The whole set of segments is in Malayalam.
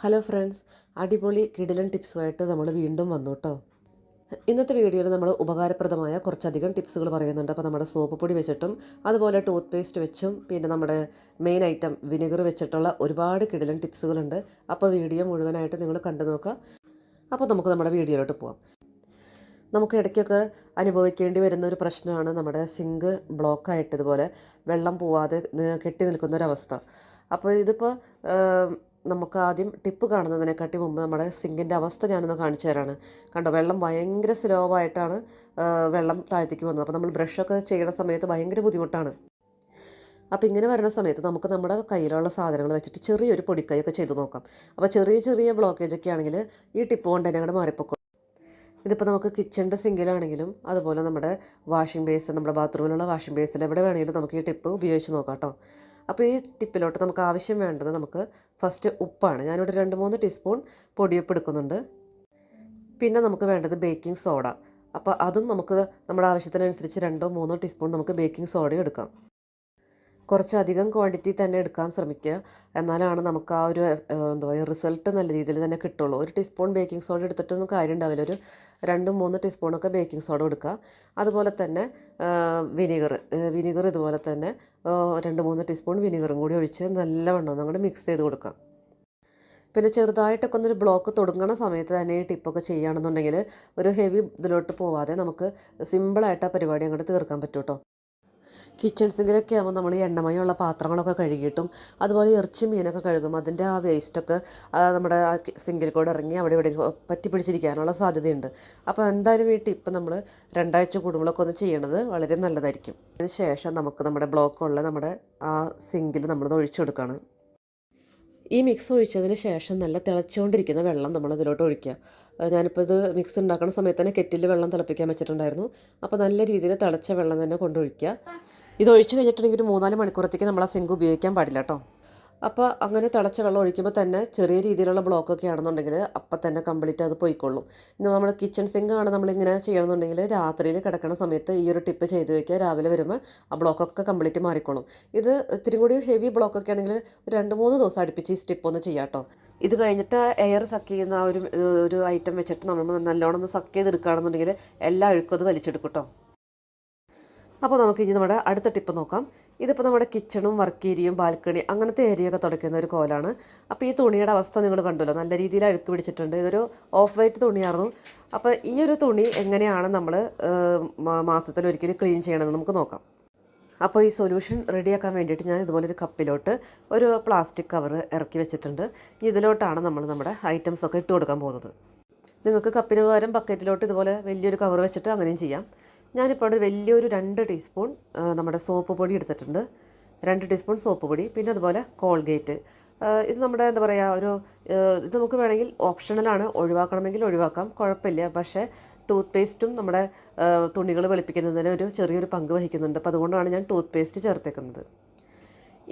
ഹലോ ഫ്രണ്ട്സ് അടിപൊളി കിടിലൻ ടിപ്സുമായിട്ട് നമ്മൾ വീണ്ടും വന്നു കേട്ടോ ഇന്നത്തെ വീഡിയോയിൽ നമ്മൾ ഉപകാരപ്രദമായ കുറച്ചധികം ടിപ്സുകൾ പറയുന്നുണ്ട്. അപ്പോൾ നമ്മുടെ സോപ്പ് പൊടി വെച്ചിട്ടും അതുപോലെ ടൂത്ത് പേസ്റ്റ് വെച്ചും പിന്നെ നമ്മുടെ മെയിൻ ഐറ്റം വിനെഗർ വെച്ചിട്ടുള്ള ഒരുപാട് കിടിലൻ ടിപ്സുകളുണ്ട്. അപ്പോൾ വീഡിയോ മുഴുവനായിട്ട് നിങ്ങൾ കണ്ടു നോക്കുക. അപ്പോൾ നമുക്ക് നമ്മുടെ വീഡിയോയിലോട്ട് പോവാം. നമുക്ക് ഇടയ്ക്കൊക്കെ അനുഭവിക്കേണ്ടി വരുന്ന ഒരു പ്രശ്നമാണ് നമ്മുടെ സിങ്ക് ബ്ലോക്കായിട്ട് ഇതുപോലെ വെള്ളം പോവാതെ കെട്ടി നിൽക്കുന്ന ഒരവസ്ഥ അപ്പോൾ ഇതിപ്പോൾ നമുക്ക് ആദ്യം ടിപ്പ് കാണുന്നതിനെക്കാട്ടി മുമ്പ് നമ്മുടെ സിങ്കിന്റെ അവസ്ഥ ഞാനൊന്ന് കാണിച്ചു തരാണ്. കണ്ടോ വെള്ളം ഭയങ്കര സ്ലോ ആയിട്ടാണ് വെള്ളം താഴ്ത്തേക്ക് വന്നത്. അപ്പോൾ നമ്മൾ ബ്രഷൊക്കെ ചെയ്യുന്ന സമയത്ത് ഭയങ്കര ബുദ്ധിമുട്ടാണ്. അപ്പോൾ ഇങ്ങനെ വരുന്ന സമയത്ത് നമുക്ക് നമ്മുടെ കയ്യിലുള്ള സാധനങ്ങൾ വെച്ചിട്ട് ചെറിയൊരു പൊടിക്കൈയൊക്കെ ചെയ്ത് നോക്കാം. അപ്പോൾ ചെറിയ ചെറിയ ബ്ലോക്കേജ് ഒക്കെ ആണെങ്കിൽ ഈ ടിപ്പ് കൊണ്ട് തന്നെ അങ്ങോട്ട് മാറിപ്പോക്കും ഇതിപ്പോൾ നമുക്ക് കിച്ചണിന്റെ സിങ്കിലാണെങ്കിലും അതുപോലെ നമ്മുടെ വാഷിംഗ് ബേസ് നമ്മുടെ ബാത്റൂമിലുള്ള വാഷിംഗ് ബേസിൽ എവിടെ വേണമെങ്കിലും നമുക്ക് ഈ ടിപ്പ് ഉപയോഗിച്ച് നോക്കാം കേട്ടോ അപ്പോൾ ഈ ടിപ്പിലോട്ട് നമുക്ക് ആവശ്യം വേണ്ടത് നമുക്ക് ഫസ്റ്റ് ഉപ്പാണ്. ഞാനിവിടെ രണ്ട് മൂന്ന് ടീസ്പൂൺ പൊടിയുപ്പ് എടുക്കുന്നുണ്ട്. പിന്നെ നമുക്ക് വേണ്ടത് ബേക്കിംഗ് സോഡ അപ്പോൾ അതും നമുക്ക് നമ്മുടെ ആവശ്യത്തിനനുസരിച്ച് രണ്ടോ മൂന്നോ ടീസ്പൂൺ നമുക്ക് ബേക്കിംഗ് സോഡയും എടുക്കാം. കുറച്ചധികം ക്വാണ്ടിറ്റി തന്നെ എടുക്കാൻ ശ്രമിക്കുക. എന്നാലാണ് നമുക്ക് ആ ഒരു എന്താ പറയുക റിസൾട്ട് നല്ല രീതിയിൽ തന്നെ കിട്ടുള്ളൂ. ഒരു ടീസ്പൂൺ ബേക്കിംഗ് സോഡ എടുത്തിട്ടൊന്നും കാര്യം ഉണ്ടാവില്ല ഒരു രണ്ടും മൂന്ന് ടീസ്പൂണൊക്കെ ബേക്കിംഗ് സോഡ എടുക്കുക അതുപോലെ തന്നെ വിനീഗർ വിനീഗർ ഇതുപോലെ തന്നെ രണ്ട് മൂന്ന് ടീസ്പൂൺ വിനീഗറും കൂടി ഒഴിച്ച് നല്ലവണ്ണം ഒന്നും മിക്സ് ചെയ്ത് കൊടുക്കാം പിന്നെ ചെറുതായിട്ടൊക്കെ ഒന്നൊരു ബ്ലോക്ക് തുടങ്ങുന്ന സമയത്ത് തന്നെ ഈ ടിപ്പൊക്കെ ചെയ്യുകയാണെന്നുണ്ടെങ്കിൽ ഒരു ഹെവി ഇതിലോട്ട് പോവാതെ നമുക്ക് സിമ്പിളായിട്ട് ആ പരിപാടി അങ്ങോട്ട് തീർക്കാൻ പറ്റും കേട്ടോ. കിച്ചൺ സിങ്കിലൊക്കെ ആകുമ്പോൾ നമ്മൾ ഈ എണ്ണമയമുള്ള പാത്രങ്ങളൊക്കെ കഴുകിയിട്ടും അതുപോലെ ഇറച്ചി മീനൊക്കെ കഴുകും അതിന്റെ ആ വേസ്റ്റൊക്കെ നമ്മുടെ ആ സിങ്കിൽ കൂടെ ഇറങ്ങി അവിടെ ഇവിടെ പറ്റി പിടിച്ചിരിക്കാനുള്ള സാധ്യതയുണ്ട്. അപ്പോൾ എന്തായാലും ഈ ടിപ്പ് നമ്മൾ രണ്ടാഴ്ച കൂടുമ്പോഴൊക്കെ ഒന്ന് ചെയ്യണത് വളരെ നല്ലതായിരിക്കും. അതിനുശേഷം നമുക്ക് നമ്മുടെ ബ്ലോക്കുള്ള നമ്മുടെ ആ സിങ്കിൽ നമ്മളത് ഒഴിച്ചു കൊടുക്കുകയാണ് ഈ മിക്സ് ഒഴിച്ചതിന് ശേഷം നല്ല തിളച്ചുകൊണ്ടിരിക്കുന്ന വെള്ളം നമ്മൾ ഇതിലോട്ട് ഒഴിക്കുക ഞാനിപ്പോൾ ഇത് മിക്സ് ഉണ്ടാക്കുന്ന സമയത്ത് തന്നെ കെറ്റിൽ വെള്ളം തിളപ്പിക്കാൻ വെച്ചിട്ടുണ്ടായിരുന്നു. അപ്പോൾ നല്ല രീതിയിൽ തിളച്ച വെള്ളം തന്നെ കൊണ്ടൊഴിക്കുക ഇത് ഒഴിച്ച് കഴിഞ്ഞിട്ടുണ്ടെങ്കിൽ ഒരു മൂന്നാൽ മണിക്കൂറത്തേക്ക് നമ്മൾ ആ സിങ്ക് ഉപയോഗിക്കാൻ പാടില്ല കേട്ടോ അപ്പോൾ അങ്ങനെ തിളച്ച വെള്ളം ഒഴിക്കുമ്പോൾ തന്നെ ചെറിയ രീതിയിലുള്ള ബ്ലോക്കൊക്കെ ആണെന്നുണ്ടെങ്കിൽ അപ്പം തന്നെ കംപ്ലീറ്റ് അത് പോയിക്കൊള്ളും. ഇന്ന് നമ്മൾ കിച്ചൺ സിങ്ക് ആണ് നമ്മളിങ്ങനെ ചെയ്യണമെന്നുണ്ടെങ്കിൽ രാത്രിയിൽ കിടക്കുന്ന സമയത്ത് ഈ ഒരു ടിപ്പ് ചെയ്ത് വയ്ക്കുക രാവിലെ വരുമ്പോൾ ആ ബ്ലോക്കൊക്കെ കംപ്ലീറ്റ് മാറിക്കോളും. ഇത് ഇത്തിരി കൂടി ഹെവി ബ്ലോക്കൊക്കെ ആണെങ്കിൽ രണ്ട് മൂന്ന് ദിവസം അടുപ്പിച്ച് ഈ സ്റ്റിപ്പ് ഒന്ന് ചെയ്യാം കേട്ടോ ഇത് കഴിഞ്ഞിട്ട് എയർ സക്ക് ചെയ്യുന്ന ആ ഒരു ഒരു ഐറ്റം വെച്ചിട്ട് നമ്മൾ നല്ലോണം ഒന്ന് സക്ക് ചെയ്തെടുക്കുകയാണെന്നുണ്ടെങ്കിൽ എല്ലാ അഴുക്കും അത് വലിച്ചെടുക്കും കേട്ടോ അപ്പോൾ നമുക്ക് ഇനി നമ്മുടെ അടുത്ത ടിപ്പ് നോക്കാം. ഇതിപ്പോൾ നമ്മുടെ കിച്ചണും വർക്ക് ഏരിയയും ബാൽക്കണി അങ്ങനത്തെ ഏരിയ ഒക്കെ തുടയ്ക്കുന്ന ഒരു കോലാണ്. അപ്പോൾ ഈ തുണിയുടെ അവസ്ഥ നിങ്ങൾ കണ്ടല്ലോ. നല്ല രീതിയിൽ അഴുക്ക് പിടിച്ചിട്ടുണ്ട്. ഇതൊരു ഓഫ് വൈറ്റ് തുണിയായിരുന്നു. അപ്പോൾ ഈ ഒരു തുണി എങ്ങനെയാണ് നമ്മൾ മാസത്തിൽ ഒരിക്കലും ക്ലീൻ ചെയ്യണമെന്ന് നമുക്ക് നോക്കാം. അപ്പോൾ ഈ സൊല്യൂഷൻ റെഡിയാക്കാൻ വേണ്ടിയിട്ട് ഞാൻ ഇതുപോലെ ഒരു കപ്പിലോട്ട് ഒരു പ്ലാസ്റ്റിക് കവർ ഇറക്കി വെച്ചിട്ടുണ്ട്. ഇതിലോട്ടാണ് നമ്മൾ നമ്മുടെ ഐറ്റംസൊക്കെ ഇട്ട് കൊടുക്കാൻ പോകുന്നത്. നിങ്ങൾക്ക് കപ്പിന് പകരം ബക്കറ്റിലോട്ട് ഇതുപോലെ വലിയൊരു കവർ വെച്ചിട്ട് അങ്ങനെയും ചെയ്യാം. ഞാനിപ്പോൾ അവിടെ വലിയൊരു രണ്ട് ടീസ്പൂൺ നമ്മുടെ സോപ്പ് പൊടി എടുത്തിട്ടുണ്ട്. രണ്ട് ടീസ്പൂൺ സോപ്പ് പൊടി പിന്നെ അതുപോലെ കോൾഗേറ്റ്. ഇത് നമ്മുടെ എന്താ പറയുക ഒരു ഇത് നമുക്ക് വേണമെങ്കിൽ ഓപ്ഷണലാണ് ഒഴിവാക്കണമെങ്കിൽ ഒഴിവാക്കാം. കുഴപ്പമില്ല. പക്ഷേ ടൂത്ത് പേസ്റ്റും നമ്മുടെ തുണികൾ വെളുപ്പിക്കുന്നതിന് ഒരു ചെറിയൊരു പങ്ക് വഹിക്കുന്നുണ്ട്. അപ്പോൾ അതുകൊണ്ടാണ് ഞാൻ ടൂത്ത് പേസ്റ്റ് ചേർത്തേക്കുന്നത്.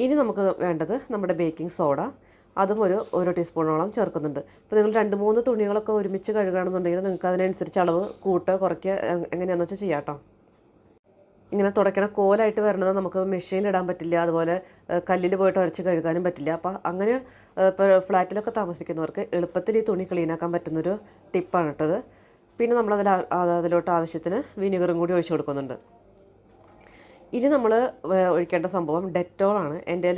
ഇനി നമുക്ക് വേണ്ടത് നമ്മുടെ ബേക്കിംഗ് സോഡ അതും ഒരു ഒരു ടീസ്പൂണോളം ചേർക്കുന്നുണ്ട്. ഇപ്പോൾ നിങ്ങൾ രണ്ട് മൂന്ന് തുണികളൊക്കെ ഒരുമിച്ച് കഴുകുകയാണെന്നുണ്ടെങ്കിൽ നിങ്ങൾക്ക് അതിനനുസരിച്ച് അളവ് കൂട്ടുക കുറയ്ക്കുക എങ്ങനെയാണെന്ന് വെച്ചാൽ ചെയ്യാം കേട്ടോ ഇങ്ങനെ തുടയ്ക്കണ കോലായിട്ട് വരുന്നത് നമുക്ക് മെഷീനിൽ ഇടാൻ പറ്റില്ല അതുപോലെ കല്ലിൽ പോയിട്ട് ഉരച്ച് കഴുകാനും പറ്റില്ല. അപ്പോൾ അങ്ങനെ ഇപ്പോൾ ഫ്ലാറ്റിലൊക്കെ താമസിക്കുന്നവർക്ക് എളുപ്പത്തിൽ ഈ തുണി ക്ലീനാക്കാൻ പറ്റുന്നൊരു ടിപ്പാണ് കേട്ടത് പിന്നെ നമ്മളതിൽ അതിലോട്ട് ആവശ്യത്തിന് വിനീഗറും കൂടി ഒഴിച്ചു കൊടുക്കുന്നുണ്ട്. ഇനി നമ്മൾ ഒഴിക്കേണ്ട സംഭവം ഡെറ്റോളാണ്. എന്റെ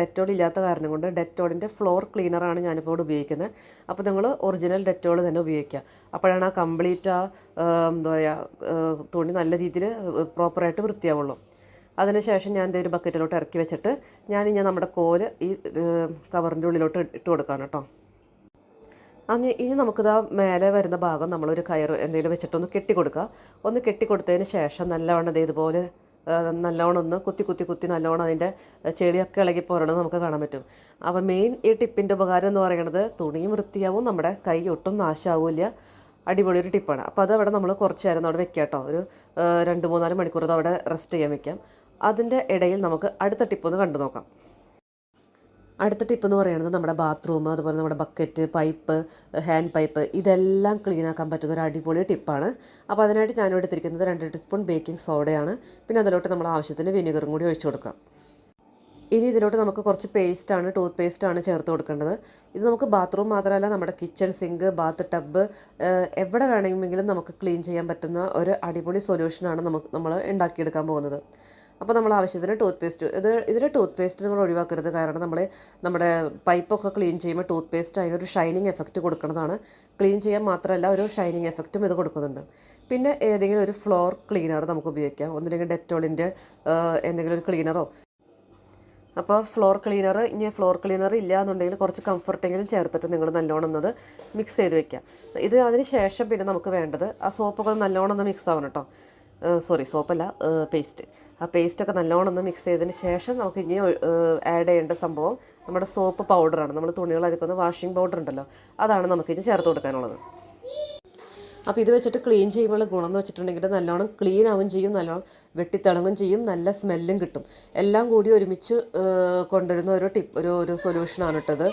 ഡെറ്റോൾ ഇല്ലാത്ത കാരണം കൊണ്ട് ഡെറ്റോളിന്റെ ഫ്ലോർ ക്ലീനറാണ് ഞാനിപ്പോൾ ഇവിടെ ഉപയോഗിക്കുന്നത്. അപ്പോൾ നിങ്ങൾ ഒറിജിനൽ ഡെറ്റോൾ തന്നെ ഉപയോഗിക്കുക. അപ്പോഴാണ് ആ കംപ്ലീറ്റ് ആ എന്താ പറയുക തുണി നല്ല രീതിയിൽ പ്രോപ്പറായിട്ട് വൃത്തിയാവുള്ളൂ. അതിനുശേഷം ഞാൻ ഒരു ബക്കറ്റിലോട്ട് ഇറക്കി വെച്ചിട്ട് ഞാൻ ഇനി നമ്മുടെ കോൽ ഈ കവറിന്റെ ഉള്ളിലോട്ട് ഇട്ട് കൊടുക്കുകയാണ് കേട്ടോ അന്ന് ഇനി നമുക്കിതാ മേലെ വരുന്ന ഭാഗം നമ്മളൊരു കയർ എന്തെങ്കിലും വെച്ചിട്ടൊന്ന് കെട്ടിക്കൊടുക്കുക. ഒന്ന് കെട്ടിക്കൊടുത്തതിന് ശേഷം നല്ലവണ്ണം ഇതുപോലെ നല്ലോണം ഒന്ന് കുത്തി കുത്തി കുത്തി നല്ലോണം അതിന്റെ ചെളിയൊക്കെ ഇളകി പോരണത് നമുക്ക് കാണാൻ പറ്റും. അപ്പോൾ മെയിൻ ഈ ടിപ്പിന്റെ ഉപകാരം എന്ന് പറയുന്നത് തുണിയും വൃത്തിയാവും നമ്മുടെ കൈ ഒട്ടും നാശമാവില്ല അടിപൊളി ഒരു ടിപ്പാണ്. അപ്പോൾ അതവിടെ നമ്മൾ കുറച്ച് നേരം അവിടെ വെക്കാം കേട്ടോ. ഒരു രണ്ട് മൂന്നാൽ മണിക്കൂർ അവിടെ റെസ്റ്റ് ചെയ്യാൻ വെക്കാം. അതിന്റെ ഇടയിൽ നമുക്ക് അടുത്ത ടിപ്പ് ഒന്ന് കണ്ടു നോക്കാം. അടുത്ത ടിപ്പ് എന്ന് പറയുന്നത് നമ്മുടെ ബാത്റൂം അതുപോലെ നമ്മുടെ ബക്കറ്റ് പൈപ്പ് ഹാൻഡ് പൈപ്പ് ഇതെല്ലാം ക്ലീൻ ആക്കാൻ പറ്റുന്ന ഒരു അടിപൊളി ടിപ്പാണ് അപ്പോൾ അതിനായിട്ട് ഞാൻ എടുത്തിരിക്കുന്നത് രണ്ട് ടീസ്പൂൺ ബേക്കിംഗ് സോഡയാണ് പിന്നെ അതിലോട്ട് നമ്മൾ ആവശ്യത്തിന് വിനെഗറും കൂടി ഒഴിച്ചു കൊടുക്കാം. ഇനി ഇതിലോട്ട് നമുക്ക് കുറച്ച് പേസ്റ്റാണ് ടൂത്ത് പേസ്റ്റാണ് ചേർത്ത് കൊടുക്കേണ്ടത്. ഇത് നമുക്ക് ബാത്റൂം മാത്രമല്ല നമ്മുടെ കിച്ചൺ സിങ്ക് ബാത്ത് ടബ് എവിടെ വേണമെങ്കിലും നമുക്ക് ക്ലീൻ ചെയ്യാൻ പറ്റുന്ന ഒരു അടിപൊളി സൊല്യൂഷനാണ് നമുക്ക് നമ്മൾ ഉണ്ടാക്കിയെടുക്കാൻ പോകുന്നത്. അപ്പോൾ നമ്മൾ ആവശ്യത്തിന് ടൂത്ത് പേസ്റ്റ് ഇത് ഇതിൽ ടൂത്ത് പേസ്റ്റ് നമ്മൾ ഒഴിവാക്കരുത്. കാരണം നമ്മൾ നമ്മുടെ പൈപ്പൊക്കെ ക്ലീൻ ചെയ്യുമ്പോൾ ടൂത്ത് പേസ്റ്റ് അതിനൊരു ഷൈനിങ് എഫക്റ്റ് കൊടുക്കുന്നതാണ്. ക്ലീൻ ചെയ്യാൻ മാത്രമല്ല ഒരു ഷൈനിങ് എഫക്റ്റും ഇത് കൊടുക്കുന്നുണ്ട്. പിന്നെ ഏതെങ്കിലും ഒരു ഫ്ലോർ ക്ലീനർ നമുക്ക് ഉപയോഗിക്കാം. ഒന്നില്ലെങ്കിൽ ഡെറ്റോളിന്റെ എന്തെങ്കിലും ഒരു ക്ലീനറോ അപ്പോൾ ഫ്ലോർ ക്ലീനർ ഇനി ഫ്ലോർ ക്ലീനർ ഇല്ല എന്നുണ്ടെങ്കിൽ കുറച്ച് കംഫർട്ടെങ്കിലും ചേർത്തിട്ട് നിങ്ങൾ നല്ലോണം ഒന്നത് മിക്സ് ചെയ്ത് വെക്കുക. ഇത് അതിന് ശേഷം പിന്നെ നമുക്ക് വേണ്ടത് ആ സോപ്പൊക്കെ നല്ലോണം ഒന്ന് മിക്സ് ആവണം കേട്ടോ സോറി സോപ്പല്ല പേസ്റ്റ് ആ പേസ്റ്റൊക്കെ നല്ലോണം ഒന്ന് മിക്സ് ചെയ്തതിന് ശേഷം നമുക്ക് ഇനി ആഡ് ചെയ്യേണ്ട സംഭവം നമ്മുടെ സോപ്പ് പൗഡറാണ് നമ്മൾ തുണികൾ അരിക്കുന്ന വാഷിംഗ് പൗഡർ ഉണ്ടല്ലോ അതാണ് നമുക്കിനി ചേർത്ത് കൊടുക്കാനുള്ളത്. അപ്പോൾ ഇത് വെച്ചിട്ട് ക്ലീൻ ചെയ്യുമ്പോൾ ഗുണം എന്ന് വെച്ചിട്ടുണ്ടെങ്കിൽ നല്ലോണം ക്ലീൻ ആവും ചെയ്യും നല്ലോണം വെട്ടിത്തിളങ്ങും ചെയ്യും നല്ല സ്മെല്ലും കിട്ടും. എല്ലാം കൂടി ഒരുമിച്ച് കൊണ്ടുവരുന്ന ഒരു ടിപ്പ് ഒരു ഒരു സൊല്യൂഷനാണ് ഇട്ടത്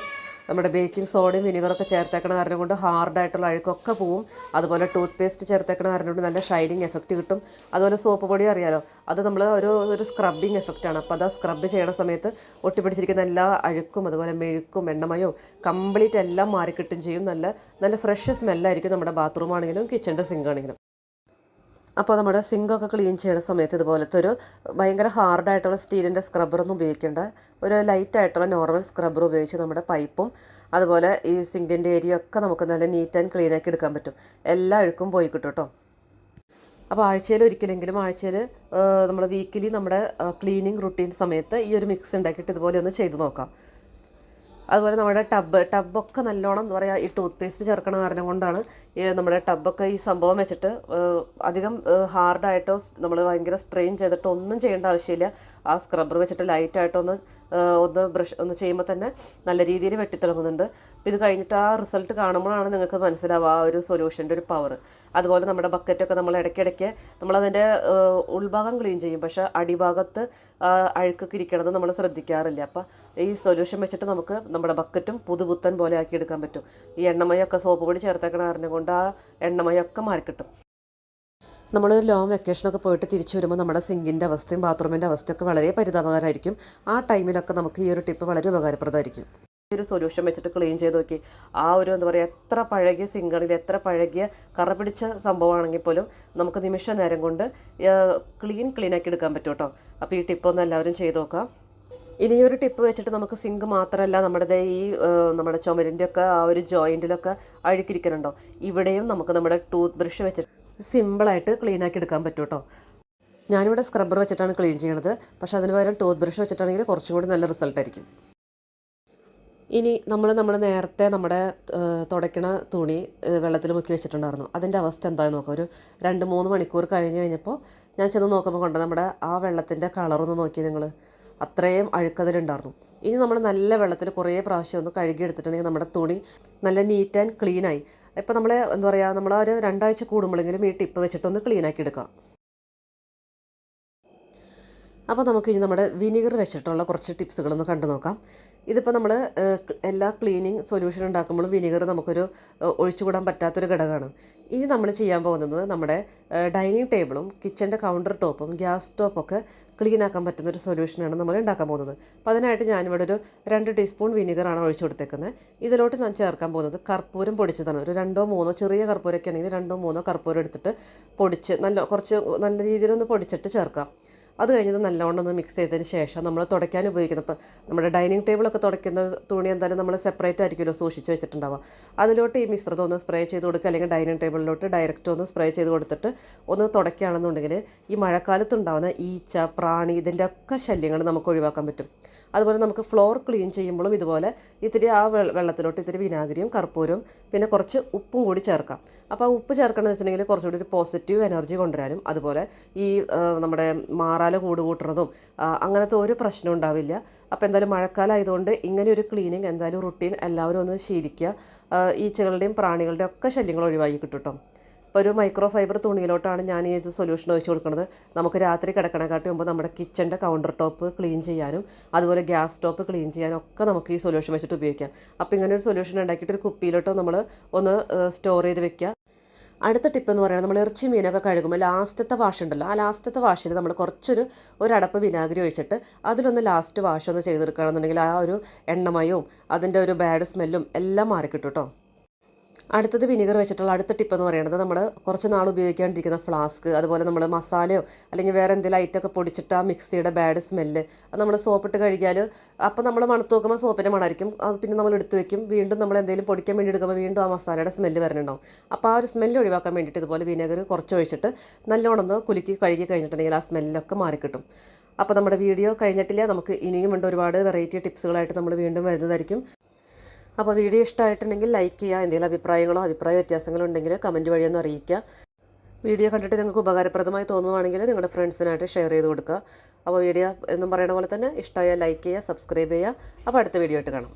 നമ്മുടെ ബേക്കിംഗ് സോഡയും വിനിഗറൊക്കെ ചേർത്തേക്കണ കാരണം കൊണ്ട് ഹാർഡായിട്ടുള്ള അഴുക്കൊക്കെ പോവും. അതുപോലെ ടൂത്ത് പേസ്റ്റ് ചേർത്തേക്കണ കാരണം കൊണ്ട് നല്ല ഷൈനിങ് എഫക്റ്റ് കിട്ടും. അതുപോലെ സോപ്പ് പൊടി അറിയാലോ അത് നമ്മൾ ഒരു ഒരു സ്ക്രബിങ് എഫക്റ്റാണ് അപ്പോൾ അത് സ്ക്രബ് ചെയ്യണ സമയത്ത് ഒട്ടിപ്പിടിച്ചിരിക്കുന്ന എല്ലാ അഴുക്കും അതുപോലെ മെഴുക്കും എണ്ണമയോ കംപ്ലീറ്റ് എല്ലാം മാറിക്കിട്ടും ചെയ്യും. നല്ല നല്ല ഫ്രഷ് സ്മെല്ലായിരിക്കും നമ്മുടെ ബാത്റൂം ആണെങ്കിലും കിച്ചന്റെ സിങ്ക് ആണെങ്കിലും. അപ്പോൾ നമ്മുടെ സിങ്കൊക്കെ ക്ലീൻ ചെയ്യുന്ന സമയത്ത് ഇതുപോലത്തെ ഒരു ഭയങ്കര ഹാർഡായിട്ടുള്ള സ്റ്റീലിന്റെ സ്ക്രബ്ബറൊന്നും ഉപയോഗിക്കേണ്ട ഒരു ലൈറ്റായിട്ടുള്ള നോർമൽ സ്ക്രബ്ബർ ഉപയോഗിച്ച് നമ്മുടെ പൈപ്പും അതുപോലെ ഈ സിങ്കിന്റെ ഏരിയ ഒക്കെ നമുക്ക് നല്ല നീറ്റ് ആൻഡ് ക്ലീൻ ആക്കി എടുക്കാൻ പറ്റും. എല്ലാ അഴുക്കും പോയി കിട്ടും കേട്ടോ. അപ്പോൾ ആഴ്ചയിൽ ഒരിക്കലെങ്കിലും ആഴ്ചയിൽ നമ്മൾ വീക്കിലി നമ്മുടെ ക്ലീനിങ് റുട്ടീൻ സമയത്ത് ഈ ഒരു മിക്സ് ഉണ്ടാക്കിയിട്ട് ഇതുപോലെ ഒന്ന് ചെയ്ത് നോക്കാം. അതുപോലെ നമ്മുടെ ടബ് ടബൊക്കെ നല്ലോണം എന്താ പറയുക ഈ ടൂത്ത് പേസ്റ്റ് ചേർക്കണ കാരണം കൊണ്ടാണ് നമ്മുടെ ടബൊക്കെ ഈ സംഭവം വെച്ചിട്ട് അധികം ഹാർഡായിട്ടോ നമ്മൾ ഭയങ്കര സ്ട്രെയിൻ ചെയ്തിട്ടോ ഒന്നും ചെയ്യേണ്ട ആവശ്യമില്ല. ആ സ്ക്രബ്ബർ വെച്ചിട്ട് ലൈറ്റായിട്ടൊന്ന് ഒന്ന് ഒന്ന് ബ്രഷ് ഒന്ന് ചെയ്യുമ്പോൾ തന്നെ നല്ല രീതിയിൽ വെട്ടിത്തിളങ്ങുന്നുണ്ട്. ഇത് കഴിഞ്ഞിട്ട് ആ റിസൾട്ട് കാണുമ്പോഴാണ് നിങ്ങൾക്ക് മനസ്സിലാവുക ആ ഒരു സൊല്യൂഷന്റെ ഒരു പവർ അതുപോലെ നമ്മുടെ ബക്കറ്റൊക്കെ നമ്മൾ ഇടയ്ക്കിടയ്ക്ക് നമ്മളതിന്റെ ഉൾഭാഗം ക്ലീൻ ചെയ്യും. പക്ഷേ അടിഭാഗത്ത് അഴുക്കൊക്കെ ഇരിക്കണത് നമ്മൾ ശ്രദ്ധിക്കാറില്ല. അപ്പോൾ ഈ സൊല്യൂഷൻ വെച്ചിട്ട് നമുക്ക് നമ്മുടെ ബക്കറ്റും പുതുപുത്തൻ പോലെ ആക്കി എടുക്കാൻ പറ്റും. ഈ എണ്ണമയൊക്കെ സോപ്പ് പൊടി ചേർത്തേക്കണ കാരണം കൊണ്ട് ആ എണ്ണമയൊക്കെ മാറിക്കിട്ടും. നമ്മൾ ലോങ് വെക്കേഷനൊക്കെ പോയിട്ട് തിരിച്ചു വരുമ്പോൾ നമ്മുടെ സിങ്കിന്റെ അവസ്ഥയും ബാത്റൂമിന്റെ അവസ്ഥയൊക്കെ വളരെ പരിതാപകരമായിരിക്കും. ആ ടൈമിലൊക്കെ നമുക്ക് ഈ ഒരു ടിപ്പ് വളരെ ഉപകാരപ്രദമായിരിക്കും. ഒരു സൊല്യൂഷൻ വെച്ചിട്ട് ക്ലീൻ ചെയ്ത് നോക്കി. ആ ഒരു എന്താ പറയുക എത്ര പഴകിയ സിങ്കാണെങ്കിൽ എത്ര പഴകിയ കറ പിടിച്ച സംഭവമാണെങ്കിൽ പോലും നമുക്ക് നിമിഷ നേരം കൊണ്ട് ക്ലീൻ ക്ലീൻ ആക്കി എടുക്കാൻ പറ്റും കേട്ടോ. അപ്പോൾ ഈ ടിപ്പ് ഒന്ന് എല്ലാവരും ചെയ്ത് നോക്കാം. ഇനി ഒരു ടിപ്പ് വെച്ചിട്ട് നമുക്ക് സിങ്ക് മാത്രമല്ല നമ്മുടെ ഈ നമ്മുടെ ചുമരിന്റെ ഒക്കെ ആ ഒരു ജോയിന്റിലൊക്കെ അഴുക്കിരിക്കണുണ്ടോ ഇവിടെയും നമുക്ക് നമ്മുടെ ടൂത്ത് ബ്രഷ് വെച്ചിട്ട് സിമ്പിളായിട്ട് ക്ലീൻ ആക്കി എടുക്കാൻ പറ്റും കേട്ടോ ഞാനിവിടെ സ്ക്രബ്ബർ വെച്ചിട്ടാണ് ക്ലീൻ ചെയ്യണത്. പക്ഷേ അതിന് പകരം ടൂത്ത് ബ്രഷ് വെച്ചിട്ടാണെങ്കിൽ കുറച്ചും കൂടി നല്ല റിസൾട്ട് ആയിരിക്കും. ഇനി നമ്മൾ നമ്മൾ നേരത്തെ നമ്മുടെ തുടയ്ക്കണ തുണി വെള്ളത്തിൽ മുക്കി വെച്ചിട്ടുണ്ടായിരുന്നു. അതിന്റെ അവസ്ഥ എന്താണെന്ന് നോക്കാം. ഒരു രണ്ട് മൂന്ന് മണിക്കൂർ കഴിഞ്ഞ് കഴിഞ്ഞപ്പോൾ ഞാൻ ചെന്ന് നോക്കുമ്പോൾ കൊണ്ട് നമ്മുടെ ആ വെള്ളത്തിന്റെ കളറൊന്ന് നോക്കി നിങ്ങൾ അത്രയും അഴുക്കതിലുണ്ടായിരുന്നു. ഇനി നമ്മൾ നല്ല വെള്ളത്തിൽ കുറേ പ്രാവശ്യം ഒന്ന് കഴുകിയെടുത്തിട്ടുണ്ടെങ്കിൽ നമ്മുടെ തുണി നല്ല നീറ്റ് ആൻഡ് ക്ലീനായി ഇപ്പോൾ നമ്മൾ എന്താ പറയുക നമ്മൾ ഒരു രണ്ടാഴ്ച കൂടുമ്പോഴെങ്കിലും ഈ ടിപ്പ് വെച്ചിട്ടൊന്ന് ക്ലീനാക്കി എടുക്കാം. അപ്പോൾ നമുക്ക് ഇനി നമ്മുടെ വിനീഗർ വെച്ചിട്ടുള്ള കുറച്ച് ടിപ്സുകളൊന്ന് കണ്ടു നോക്കാം. ഇതിപ്പോൾ നമ്മൾ എല്ലാ ക്ലീനിങ് സൊല്യൂഷൻ ഉണ്ടാക്കുമ്പോഴും വിനീഗർ നമുക്കൊരു ഒഴിച്ചുകൂടാൻ പറ്റാത്തൊരു ഘടകമാണ്. ഇനി നമ്മൾ ചെയ്യാൻ പോകുന്നത് നമ്മുടെ ഡൈനിങ് ടേബിളും കിച്ചന്റെ കൗണ്ടർ ടോപ്പും ഗ്യാസ് ടോപ്പൊക്കെ ക്ലീൻ ആക്കാൻ പറ്റുന്ന ഒരു സൊല്യൂഷനാണ് നമ്മൾ ഉണ്ടാക്കാൻ പോകുന്നത്. അപ്പോൾ അതിനായിട്ട് ഞാനിവിടെ ഒരു രണ്ട് ടീസ്പൂൺ വിനീഗറാണ് ഒഴിച്ചു കൊടുത്തേക്കുന്നത്. ഇതിലോട്ട് ഞാൻ ചേർക്കാൻ പോകുന്നത് കർപ്പൂരം പൊടിച്ചതാണ്. ഒരു രണ്ടോ മൂന്നോ ചെറിയ കർപ്പൂരമൊക്കെ ആണെങ്കിൽ രണ്ടോ മൂന്നോ കർപ്പൂരം എടുത്തിട്ട് പൊടിച്ച് നല്ല കുറച്ച് നല്ല രീതിയിലൊന്ന് പൊടിച്ചിട്ട് ചേർക്കാം. അത് കഴിഞ്ഞത് നല്ലോണം ഒന്ന് മിക്സ് ചെയ്തതിന് ശേഷം നമ്മൾ തുടയ്ക്കാൻ ഉപയോഗിക്കുന്നത് ഇപ്പോൾ നമ്മുടെ ഡൈനിങ് ടേബിളൊക്കെ തുടയ്ക്കുന്ന തുണി എന്തായാലും നമ്മൾ സെപ്പറേറ്റ് ആയിരിക്കുമല്ലോ സൂക്ഷിച്ച് വെച്ചിട്ടുണ്ടാവുക. അതിലോട്ട് ഈ മിശ്രിതം ഒന്ന് സ്പ്രേ ചെയ്ത് കൊടുക്കുക. അല്ലെങ്കിൽ ഡൈനിങ് ടേബിളിലോട്ട് ഡയറക്റ്റ് ഒന്ന് സ്പ്രേ ചെയ്ത് കൊടുത്തിട്ട് ഒന്ന് തുടയ്ക്കുകയാണെന്നുണ്ടെങ്കിൽ ഈ മഴക്കാലത്തുണ്ടാകുന്ന ഈച്ച പ്രാണി ഇതിന്റെ ഒക്കെ ശല്യങ്ങൾ നമുക്ക് ഒഴിവാക്കാൻ പറ്റും. അതുപോലെ നമുക്ക് ഫ്ലോർ ക്ലീൻ ചെയ്യുമ്പോഴും ഇതുപോലെ ഇത്തിരി ആ വെള്ളത്തിലോട്ട് ഇത്തിരി വിനാഗിരിയും കർപ്പൂരവും പിന്നെ കുറച്ച് ഉപ്പും കൂടി ചേർക്കാം. അപ്പോൾ ആ ഉപ്പ് ചേർക്കണമെന്ന് വെച്ചിട്ടുണ്ടെങ്കിൽ കുറച്ചുകൂടി ഒരു പോസിറ്റീവ് എനർജി കൊണ്ടുവരാനും അതുപോലെ ഈ നമ്മുടെ മാറാല കൂട് കൂട്ടുന്നതും അങ്ങനത്തെ ഒരു പ്രശ്നം ഉണ്ടാവില്ല. അപ്പോൾ എന്തായാലും മഴക്കാലം ആയതുകൊണ്ട് ഇങ്ങനെ ഒരു ക്ലീനിങ് എന്തായാലും റുട്ടീൻ എല്ലാവരും ഒന്ന് ശീലിക്കുക. ഈച്ചകളുടെയും പ്രാണികളുടെയും ഒക്കെ ശല്യങ്ങൾ ഒഴിവാക്കി കിട്ടും കേട്ടോ ഇപ്പോൾ ഒരു മൈക്രോ ഫൈബർ തുണിയിലോട്ടാണ് ഞാൻ ഈ സൊല്യൂഷൻ ഒഴിച്ചു കൊടുക്കുന്നത്. നമുക്ക് രാത്രി കിടക്കണക്കാട്ടി മുമ്പ് നമ്മുടെ കിച്ചന്റെ കൗണ്ടർ ടോപ്പ് ക്ലീൻ ചെയ്യാനും അതുപോലെ ഗ്യാസ് ടോപ്പ് ക്ലീൻ ചെയ്യാനും ഒക്കെ നമുക്ക് ഈ സൊല്യൂഷൻ വെച്ചിട്ട് ഉപയോഗിക്കാം. അപ്പോൾ ഇങ്ങനെ ഒരു സൊല്യൂഷൻ ഉണ്ടാക്കിയിട്ട് ഒരു കുപ്പിയിലോട്ട് നമ്മൾ ഒന്ന് സ്റ്റോർ ചെയ്ത് വെക്കുക. അടുത്ത ടിപ്പ് എന്ന് പറയുന്നത് നമ്മൾ ഇറച്ചി മീനൊക്കെ കഴുകുമ്പോൾ ലാസ്റ്റത്തെ വാഷ് ഉണ്ടല്ലോ ആ ലാസ്റ്റത്തെ വാഷിൽ നമ്മൾ കുറച്ചൊരു ഒരു അടപ്പ് വിനാഗിരി ഒഴിച്ചിട്ട് അതിലൊന്ന് ലാസ്റ്റ് വാഷ് ഒന്ന് ചെയ്തെടുക്കുകയാണെന്നുണ്ടെങ്കിൽ ആ ഒരു എണ്ണമയവും അതിന്റെ ഒരു ബാഡ് സ്മെല്ലും എല്ലാം മാറിക്കിട്ടും കേട്ടോ അടുത്തത് വിനിഗർ വെച്ചിട്ടുള്ള അടുത്ത ടിപ്പ് എന്ന് പറയുന്നത് നമ്മൾ കുറച്ച് നാൾ ഉപയോഗിക്കാണ്ടിരിക്കുന്ന ഫ്ലാസ്ക് അതുപോലെ നമ്മൾ മസാലയോ അല്ലെങ്കിൽ വേറെ എന്തെങ്കിലും ഐറ്റമൊക്കെ പൊടിച്ചിട്ട് ആ മിക്സിയുടെ ബാഡ് സ്മെല്ല് അത് നമ്മൾ സോപ്പിട്ട് കഴുകിയാൽ അപ്പോൾ നമ്മൾ മണത്ത് നോക്കുമ്പോൾ സോപ്പിന്റെ മണമായിരിക്കും. അത് പിന്നെ നമ്മൾ എടുത്തു വെക്കും. വീണ്ടും നമ്മൾ എന്തെങ്കിലും പൊടിക്കാൻ വേണ്ടി എടുക്കുമ്പോൾ വീണ്ടും ആ മസാലയുടെ സ്മെല്ല് വരുന്നുണ്ടാവും. അപ്പോൾ ആ ഒരു സ്മെല്ല് ഒഴിവാക്കാൻ വേണ്ടിയിട്ട് ഇതുപോലെ വിനെഗർ കുറച്ച് ഒഴിച്ചിട്ട് നല്ലോണം ഒന്ന് കുലുക്കി കഴുകി കഴിഞ്ഞിട്ടുണ്ടെങ്കിൽ ആ സ്മെല്ലൊക്കെ മാറിക്കിട്ടും. അപ്പോൾ നമ്മുടെ വീഡിയോ കഴിഞ്ഞിട്ടില്ല. നമുക്ക് ഇനിയും ഉണ്ട് ഒരുപാട് വെറൈറ്റി ടിപ്സുകളായിട്ട് നമ്മൾ വീണ്ടും വരുന്നതായിരിക്കും. അപ്പോൾ വീഡിയോ ഇഷ്ടമായിട്ടുണ്ടെങ്കിൽ ലൈക്ക് ചെയ്യുക എന്തെങ്കിലും അഭിപ്രായങ്ങളോ അഭിപ്രായ വ്യത്യാസങ്ങളോ ഉണ്ടെങ്കിൽ കമന്റ് വഴി ഒന്ന് അറിയിക്കുക. വീഡിയോ കണ്ടിട്ട് നിങ്ങൾക്ക് ഉപകാരപ്രദമായി തോന്നുവാണെങ്കിൽ നിങ്ങളുടെ ഫ്രണ്ട്സിനായിട്ട് ഷെയർ ചെയ്ത് കൊടുക്കുക. അപ്പോൾ വീഡിയോ എന്നും പറയുന്ന പോലെ തന്നെ ഇഷ്ടമായാൽ ലൈക്ക് ചെയ്യുക സബ്സ്ക്രൈബ് ചെയ്യുക. അപ്പോൾ അടുത്ത വീഡിയോ ആയിട്ട് കാണാം.